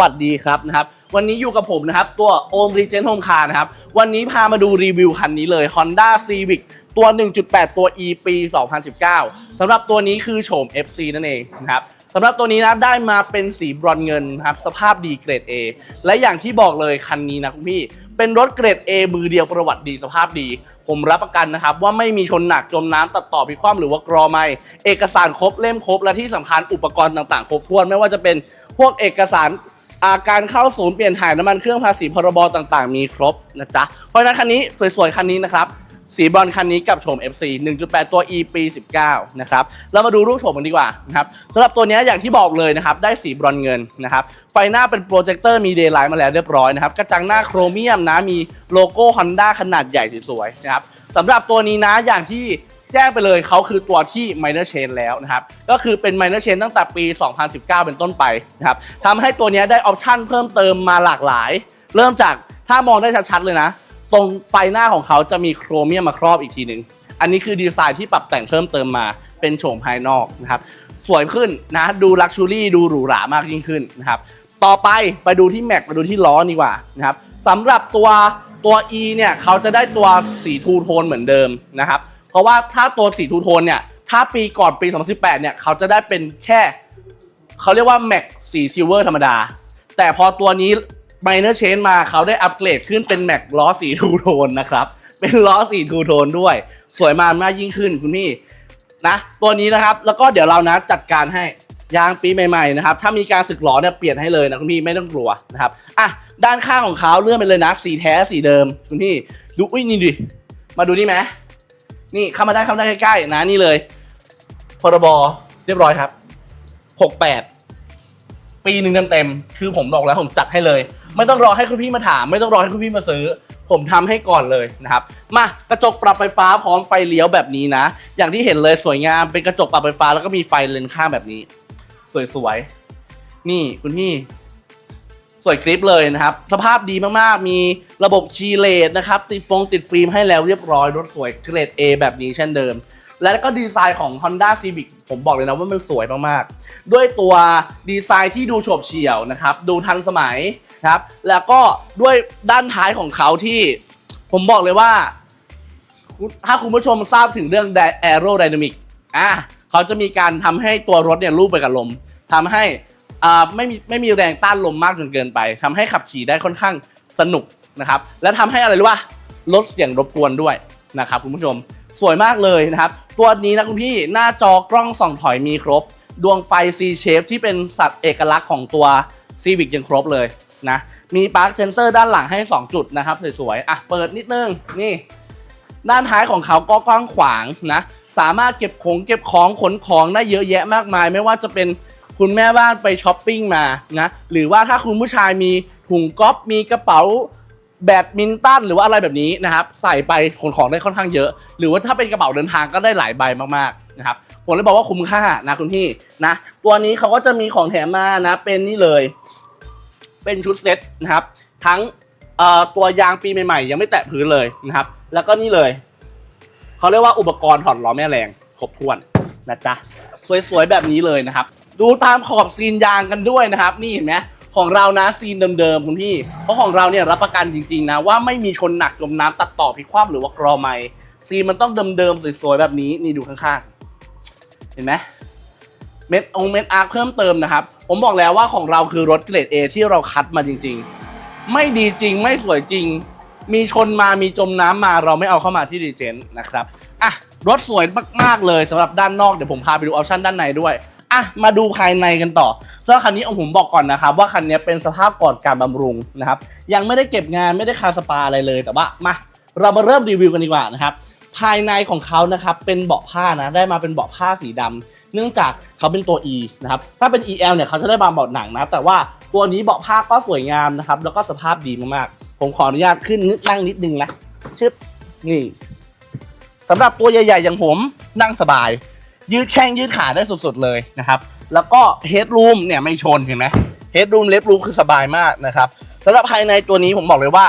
วัสดีครับนะครับ วันนี้อยู่กับผมนะครับ ตัวโอมรีเจนโฮมคาร์นะครับ วันนี้พามาดูรีวิวคันนี้เลย Honda Civic ตัว 1.8 ตัว E ปี 2019สำหรับตัวนี้คือโฉม FC นั่นเองนะครับสำหรับตัวนี้นะได้มาเป็นสีบรอนเงินนะครับสภาพดีเกรด A และอย่างที่บอกเลยคันนี้นะคุณพี่เป็นรถเกรด A มือเดียวประวัติดีสภาพดี ผมรับประกันนะครับ ว่าไม่มีชนหนักจมน้ำตัดต่อพิความหรือว่ากรอไม่เอกสารครบเล่มครบและที่สำคัญอุปกรณ์ต่างๆ ครบถ้วนไม่ว่าจะเป็นพวกเอกสาร อาการเข้าศูนย์เปลี่ยนถ่ายน้ำมันเครื่องภาษีพรบต่างๆ มีครบนะจ๊ะ เพราะฉะนั้นคันนี้สวยๆ คันนี้นะครับ สีบรอนคันนี้กับโฉม FC 1.8 ตัว E ปี 19 นะครับ เรามาดูรูปโฉมกันดีกว่านะครับสำหรับตัวนี้อย่างที่บอกเลยนะครับ ได้สีบรอนเงินนะครับ ไฟหน้าเป็นโปรเจคเตอร์มีเดย์ไลท์มาแล้วเรียบร้อยนะครับ กระจังหน้าโครเมียมนะ มีโลโก้ Honda ขนาดใหญ่สวยๆ นะครับสำหรับตัวนี้นะอย่างที่ แจ้งไปเลยเขาคือตัวที่ minor change แล้วนะครับก็คือเป็น minor change ตั้งแต่ปี 2019 เป็นต้นไปนะครับทำให้ตัวนี้ได้ออปชั่นเพิ่มเติมมาหลากหลาย เริ่มจากถ้ามองได้ชัดๆเลยนะ ตรงไฟหน้าของเขาจะมีโครเมียมมาครอบอีกทีหนึ่งอันนี้คือดีไซน์ที่ปรับแต่งเพิ่มเติมมาเป็นโฉมภายนอกนะครับสวยขึ้นนะดูลักชูรี่ดูหรูหรามากยิ่งขึ้นนะครับต่อไปไปดูที่แม็กมาดูที่ล้อดีกว่านะครับสำหรับตัวตัว E เนี่ยเขาจะได้ตัวสีทูโทนเหมือนเดิมนะครับ เพราะว่าถ้าตัวสีทูโทนเนี่ย ถ้าปีก่อนปี 2018 เนี่ย เขาจะได้เป็นแค่ เขาเรียกว่าแม็กสีซิลเวอร์ธรรมดา แต่พอตัวนี้ Minor Change มาเขาได้อัปเกรดขึ้นเป็นแม็กล้อสีทูโทนนะครับ เป็นล้อสีทูโทนด้วย สวยมากมากยิ่งขึ้นคุณพี่นะ ตัวนี้นะครับ แล้วก็เดี๋ยวเรานะจัดการให้ยางปีใหม่ๆนะครับ ถ้ามีการสึกล้อเนี่ยเปลี่ยนให้เลยนะคุณพี่ไม่ต้องกลัวนะครับ อะด้านข้างของเขาเลื่อนไปเลยนะ สีแท้สีเดิมคุณพี่ ดูอุ้ยนี่ดิ มาดูนี่ไหม นี่เข้ามาได้เข้ามาได้ใกล้ๆนะนี่เลยพรบเรียบร้อยครับ 68 ปีหนึ่งเต็มๆคือผมบอกแล้วผมจัดให้เลย ไม่ต้องรอให้คุณพี่มาถาม ไม่ต้องรอให้คุณพี่มาซื้อ ผมทำให้ก่อนเลยนะครับ มากระจกปรับไฟฟ้าพร้อมไฟเลี้ยวแบบนี้นะ อย่างที่เห็นเลยสวยงามเป็นกระจกปรับไฟฟ้าแล้วก็มีไฟเลนข้างแบบนี้ สวยๆนี่คุณพี่ สวยกริปเลยนะครับ สภาพดีมากๆ มีระบบคีเลสนะครับ ติดฟงติดฟิล์มให้แล้วเรียบร้อย รถสวยเกรด A แบบนี้เช่นเดิม แล้วก็ดีไซน์ของ Honda Civic ผมบอกเลยนะว่ามันสวยมากๆ ด้วยตัวดีไซน์ที่ดูโฉบเฉี่ยวนะครับ ดูทันสมัยครับ แล้วก็ด้วยด้านท้ายของเขาที่ผมบอกเลยว่า ถ้าคุณผู้ชมทราบถึงเรื่อง aerodynamic อะเขาจะมีการทำให้ตัวรถเนี่ยลูบไปกับลมทำให้ อ่าไม่มีไม่มีแรงต้านลมมากจนเกินไปทำให้ขับขี่ได้ค่อนข้างสนุกนะครับ และทำให้อะไรรู้ป่ะลดเสียงรบกวนด้วยนะครับคุณผู้ชมสวยมากเลยนะครับ ตัวนี้นะคุณพี่หน้าจอกล้องส่องถอยมีครบ ดวงไฟ C shape ที่เป็นสัตว์เอกลักษณ์ของตัว Civic ยังครบเลยนะมีปาร์คเซนเซอร์ด้านหลังให้ 2 จุดนะครับสวยๆอะเปิดนิดนึงนี่ด้านท้ายของเขาก็กว้างขวางนะ สามารถเก็บของเก็บของขนของได้เยอะแยะมากมาย ไม่ว่าจะเป็น คุณแม่บ้านไปช้อปปิ้งมานะหรือว่าถ้าคุณผู้ชายมีถุงก๊อปมีกระเป๋าแบดมินตันหรือว่าอะไรแบบนี้นะครับ ใส่ไปขนของได้ค่อนข้างเยอะ หรือว่าถ้าเป็นกระเป๋าเดินทางก็ได้หลายใบมากๆนะครับผมเลยบอกว่าคุ้มค่านะคุณพี่นะตัวนี้เขาก็จะมีของแถมมานะเป็นนี่เลย เป็นชุดเซ็ตนะครับ ทั้งเอ่อตัวยางปีใหม่ๆ ยังไม่แตะพื้นเลยนะครับ แล้วก็นี่เลยเขาเรียกว่าอุปกรณ์ถอดล้อแม่แรงครบถ้วนนะจ๊ะ สวยๆแบบนี้เลยนะครับ ดูตามขอบซีนยางกันด้วยนะครับ นี่เห็นไหมของเรานะซีนเดิมๆคุณพี่ เพราะของเราเนี่ยรับประกันจริงๆนะว่าไม่มีชนหนักจมน้ำตัดต่อพลิกคว่ำหรือว่ากรอไม่ซีนมันต้องเดิมๆสวยๆแบบนี้นี่ดูข้างๆ เห็นไหมเม็ดองเม็ดอาร์คเพิ่มเติมนะครับ ผมบอกแล้วว่าของเราคือรถเกรด A ที่เราคัดมาจริง ๆ ไม่ดีจริงไม่สวยจริง มีชนมามีจมน้ำมาเราไม่เอาเข้ามาที่ดีเจนนะครับอะ รถสวยมากๆเลยสำหรับด้านนอกเดี๋ยวผมพาไปดูออปชั่นด้านในด้วยอะมาดูภายในกันต่อสำหรับคันนี้เอาผมบอกก่อนนะครับว่าคันนี้เป็นสภาพก่อนการบำรุงนะครับยังไม่ได้เก็บงานไม่ได้คาสปาอะไรเลยแต่ว่ามาเรามาเริ่มรีวิวกันดีกว่านะครับภายในของเขานะครับเป็นเบาะผ้านะได้มาเป็นเบาะผ้าสีดำเนื่องจากเขาเป็นตัว E นะครับถ้าเป็น EL เนี่ยเขาจะได้บางเบาะหนังนะแต่ว่าตัวนี้เบาะผ้าก็สวยงามนะครับแล้วก็สภาพดีมากๆผมขออนุญาตขึ้นนั่งนิดนึงนะชึบนี่ สำหรับตัวใหญ่ๆอย่างผมนั่งสบาย ยืดแข้งยืดขาได้สุดๆเลยนะครับ แล้วก็เฮดรูมเนี่ยไม่ชนเห็นไหมเฮดรูมเลฟรูมคือสบายมากนะครับสำหรับภายในตัวนี้ผมบอกเลยว่า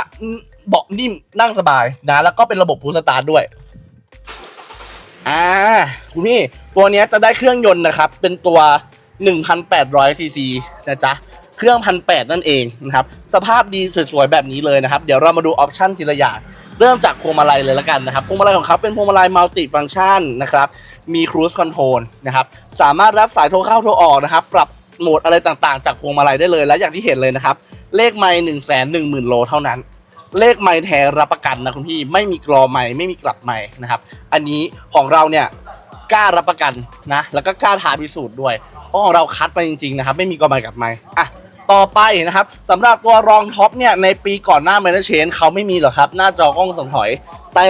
เบาะนิ่มนั่งสบายนะแล้วก็เป็นระบบพูสตาร์ด้วยอ่าคุณพี่ตัวนี้จะได้เครื่องยนต์นะครับ เป็นตัว 1,800ซีซีนะจ๊ะเครื่องพันแนั่นเองนะครับ สภาพดีสวยๆแบบนี้เลยนะครับ เดี๋ยวเรามาดูออปชั่นทีละอย่าง เริ่มจากพวงมาลัยเลยละกันนะครับพวงมาลัยของเขาเป็นพวงมาลัยมัลติฟัง c t ชันนะครับมีครู i คอนโทรลนะครับสามารถรับสายโทรเข้าโทรออกนะครับ ปรับโหมดอะไรต่างๆ จากพวงมาลัยได้เลย และอย่างที่เห็นเลยนะครับ เลขไมล์หนึ่งแสนหนึ่งหมื่นโลเท่านั้น เลขไมล์แท้รับประกันนะคุณพี่ไม่มีกรอไมล์ไม่มีกลับไมล์นะครับ อันนี้ของเราเนี่ยกล้ารับประกันนะ แล้วก็กล้าท้าพิสูจน์ด้วยเพราะของเราคัดมาจริงๆนะครับ ไม่มีกรอไมล์กลับไมล์อะ ต่อไปนะครับสำหรับตัวรองท็อปเนี่ยในปีก่อนหน้า m a n เชนเขาไม่มีหรอกครับ หน้าจอกล้องส่องถอย แต่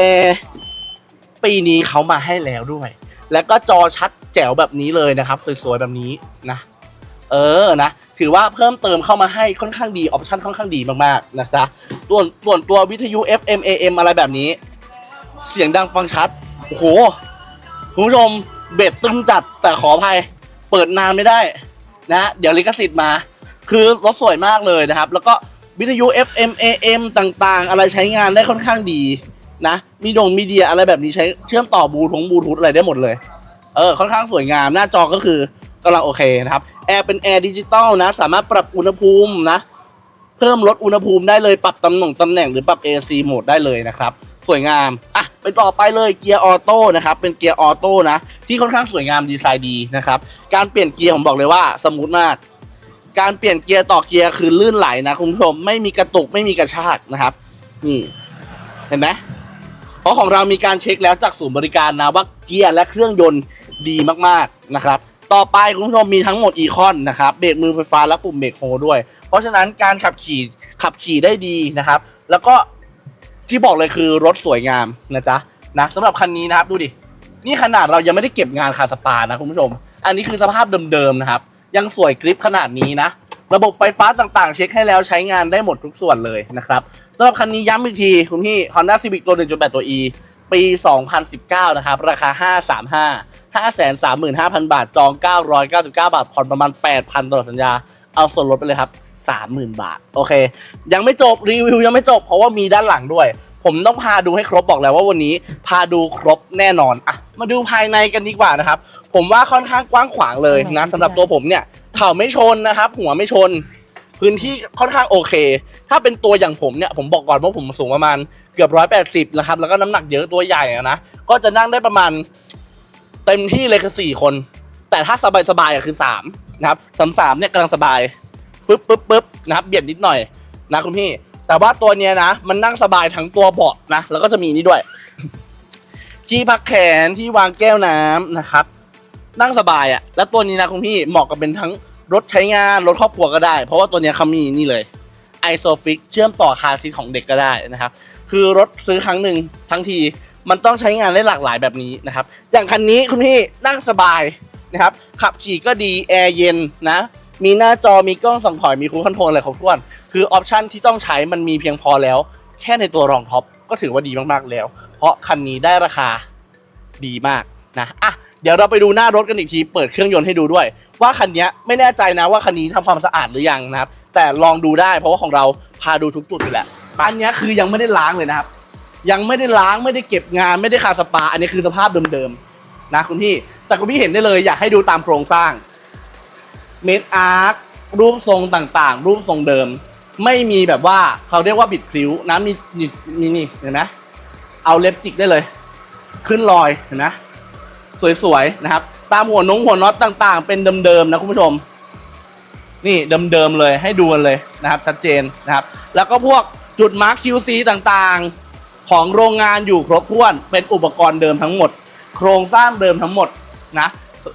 ปีนี้เขามาให้แล้วด้วย แล้วก็จอชัดแจ๋วแบบนี้เลยนะครับ สวยๆแบบนี้นะ เออนะ ถือว่าเพิ่มเติมเข้ามาให้ค่อนข้างดีออปชั่นค่อนข้างดีมากๆนะจ๊ะส่วนส่วนตัววิทยุ FM AM อะไรแบบนี้ เสียงดังฟังชัดโอ้โหคุณผู้ชมเบ็ดตึงจัดแต่ขออภัย เปิดนานไม่ได้นะ เดี๋ยวลิขสิทธิ์มา คือรถสวยมากเลยนะครับ แล้วก็วิทยุ FM AM ต่างๆ อะไรใช้งานได้ค่อนข้างดีนะ มีดงมีเดียอะไรแบบนี้ใช้เชื่อมต่อบลูทูธบลูทูธอะไรได้หมดเลย เออ ค่อนข้างสวยงาม หน้าจอก็คือกำลังโอเคนะครับ แอร์เป็นแอร์ดิจิตอลนะ สามารถปรับอุณหภูมินะ เพิ่มลดอุณหภูมิได้เลย ปรับตำแหน่งตำแหน่งหรือปรับ AC โหมดได้เลยนะครับ สวยงาม อะไปต่อไปเลยเกียร์ออโต้นะครับ เป็นเกียร์ออโต้นะ ที่ค่อนข้างสวยงามดีไซน์ดีนะครับ การเปลี่ยนเกียร์ผมบอกเลยว่าสมูทมาก การเปลี่ยนเกียร์ต่อเกียร์คือลื่นไหลนะคุณผู้ชมไม่มีกระตุกไม่มีกระชากนะครับ นี่ เห็นไหมเพราะของเรามีการเช็คแล้วจากศูนย์บริการนะว่าเกียร์และเครื่องยนต์ดีมากๆนะครับ ต่อไปคุณผู้ชมมีทั้งหมดอีคอนนะครับเบรกมือไฟฟ้าและปุ่มเบรกโฮด้วย เพราะฉะนั้นการขับขี่ขับขี่ได้ดีนะครับ แล้วก็ที่บอกเลยคือรถสวยงามนะจ๊ะนะสำหรับคันนี้นะครับดูดินี่ขนาดเรายังไม่ได้เก็บงานคาสปานะคุณผู้ชม อันนี้คือสภาพเดิมๆนะครับ ยังสวยกริปขนาดนี้นะ ระบบไฟฟ้าต่างๆ เช็คให้แล้วใช้งานได้หมดทุกส่วนเลยนะครับสำหรับคันนี้ย้ำอีกที คุณพี่ Honda Civic ตัว 1.8 ตัว E ปี 2019 นะครับ ราคา 535 535,000 บาท จอง 999 บาท ผ่อนประมาณ 8,000ตลอดสัญญา เอาส่วนลดไปเลยครับ 30,000 บาท โอเค ยังไม่จบรีวิวยังไม่จบ เพราะว่ามีด้านหลังด้วย ผมต้องพาดูให้ครบบอกแล้วว่าวันนี้พาดูครบแน่นอนอะมาดูภายในกันดีกว่านะครับ ผมว่าค่อนข้างกว้างขวางเลยนะสำหรับตัวผมเนี่ยเข่าไม่ชนนะครับ หัวไม่ชน พื้นที่ค่อนข้างโอเค ถ้าเป็นตัวอย่างผมเนี่ยผมบอกก่อนว่าผมสูงประมาณเกือบร้อยแปดสิบนะครับแล้วก็น้ำหนักเยอะตัวใหญ่อะนะก็จะนั่งได้ประมาณเต็มที่เลยคือสี่คน แต่ถ้าสบายสบายๆอะคือสามนะครับสามสามเนี่ยกำลังสบายปึ๊บปึ๊บปึ๊บนะครับเบียดนิดหน่อยนะคุณพี่ แต่ว่าตัวเนี้ยนะ มันนั่งสบายทั้งตัวเบาะนะ แล้วก็จะมีนี่ด้วย ที่พักแขนที่วางแก้วน้ำนะครับ นั่งสบายอะ่ะ แล้วตัวนี้นะคุณพี่เหมาะกับเป็นทั้งรถใช้งานรถครอบครัวก็ได้ เพราะว่าตัวเนี้ยเขามีนี่เลยไอโซฟิกเชื่อมต่อคาร์ซีทของเด็กก็ได้นะครับ คือรถซื้อครั้งหนึ่งทั้งทีมันต้องใช้งานได้หลากหลายแบบนี้นะครับ อย่างคันนี้คุณพี่นั่งสบายนะครับ ขับขี่ก็ดีแอร์เย็นนะ มีหน้าจอมีกล้องส่องถอยมีครูคอนโทรลอะไรครบถ้วน คือออปชันที่ต้องใช้มันมีเพียงพอแล้ว แค่ในตัวรองท็อปก็ถือว่าดีมากๆแล้ว เพราะคันนี้ได้ราคาดีมากนะอะเดี๋ยวเราไปดูหน้ารถกันอีกที เปิดเครื่องยนต์ให้ดูด้วย ว่าคันนี้ไม่แน่ใจนะว่าคันนี้ทำความสะอาดหรือยังนะครับ แต่ลองดูได้เพราะว่าของเราพาดูทุกจุดอยู่แล้วอันนี้คือยังไม่ได้ล้างเลยนะครับ ยังไม่ได้ล้างไม่ได้เก็บงานไม่ได้คาสปา อันนี้คือสภาพเดิมๆนะคุณพี่แต่คุณพี่เห็นได้เลยอยากให้ดูตามโครงสร้าง เมดอาร์ครูปทรงต่างๆ รูปทรงเดิม ไม่มีแบบว่าเขาเรียกว่าบิดคลิ้วนะมีมีมีนี่เห็นไหมเอาเล็บจิกได้เลย ขึ้นรอยเห็นไหมสวยๆนะครับ ตามหัวนงหัวน็อตต่างๆ เป็นเดิมๆนะคุณผู้ชม นี่เดิมๆเลยให้ดูกันเลยนะครับ ชัดเจนนะครับ แล้วก็พวกจุดมาร์ค QC ต่างๆ ของโรงงานอยู่ครบถ้วนเป็นอุปกรณ์เดิมทั้งหมด โครงสร้างเดิมทั้งหมดนะ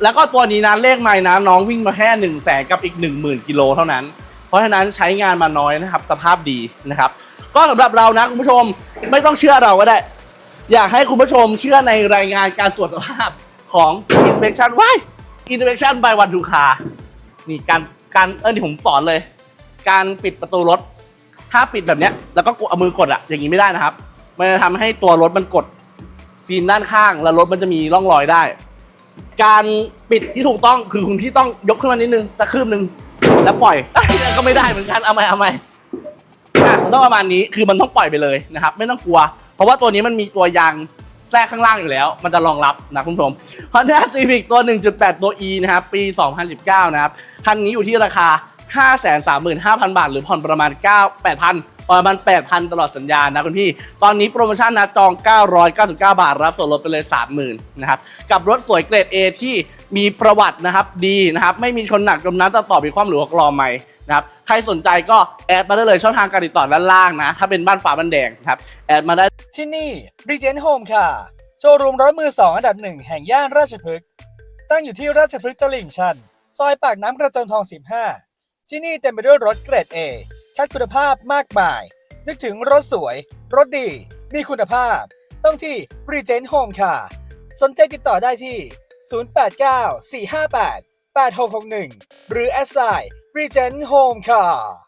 แล้วก็ตัวนี้นะเลขไม้นะน้องวิ่งมาแค่หนึ่งแสนกับอีกหนึ่งหมื่นกิโลเท่านั้น เพราะฉะนั้นใช้งานมาน้อยนะครับ สภาพดีนะครับ ก็สำหรับเรานะคุณผู้ชมไม่ต้องเชื่อเราก็ได้ อยากให้คุณผู้ชมเชื่อในรายงานการตรวจสภาพของ inspection ว้าย inspection by one to car นี่การการเออนี่ผมสอนเลย การปิดประตูรถ ถ้าปิดแบบเนี้ยแล้วก็กดเอามือกดอะอย่างนี้ไม่ได้นะครับ มันจะทำให้ตัวรถมันกดซีนด้านข้าง แล้วรถมันจะมีร่องรอยได้ การปิดที่ถูกต้องคือคุณพี่ต้องยกขึ้นมานิดนึงสักคืบหนึ่งแล้วปล่อย ก็ไม่ได้เหมือนกันเอาไหมเอาไหมอะมันต้องประมาณนี้คือมันต้องปล่อยไปเลยนะครับ ไม่ต้องกลัว เพราะว่าตัวนี้มันมีตัวยางแทรกข้างล่างอยู่แล้ว มันจะรองรับนะคุณผู้ชม Honda Civic ตัว 1.8 ตัว E นะครับ ปี 2019 นะครับ คันนี้อยู่ที่ราคา 535,000 บาท หรือผ่อนประมาณ 9 8,000 ประมาณ8,000 ตลอดสัญญานะคุณพี่ ตอนนี้โปรโมชั่นนะจอง 999 บาท รับส่วนลดไปเลย 30,000นะครับ กับรถสวยเกรด A ที่มีประวัตินะครับดีนะครับ ไม่มีชนหนักจมน้ำต่อต่อมีความหรือว่ากรอใหม่นะครับใครสนใจก็แอดมาได้เลยช่องทางการติดต่อด้านล่างนะ ถ้าเป็นบ้านฟ้าบ้านแดงครับแอดมาได้ที่นี่ Regent Home ค่ะ โชว์รูมรถมือ2อันดับหนึ่งแห่งย่านราชพฤกษ์ตั้งอยู่ที่ราชพฤกษ์ตลิ่งชัน ซอยปากน้ำกระจนทอง 15 ที่นี่เต็มไปด้วยรถเกรด A คัดคุณภาพมากมาย นึกถึงรถสวย รถดี มีคุณภาพ ต้องที่ Regent Home ค่ะ สนใจติดต่อได้ที่ 089 458 8661 หรือแอสไลน์ r e g e n t Home ค่ะ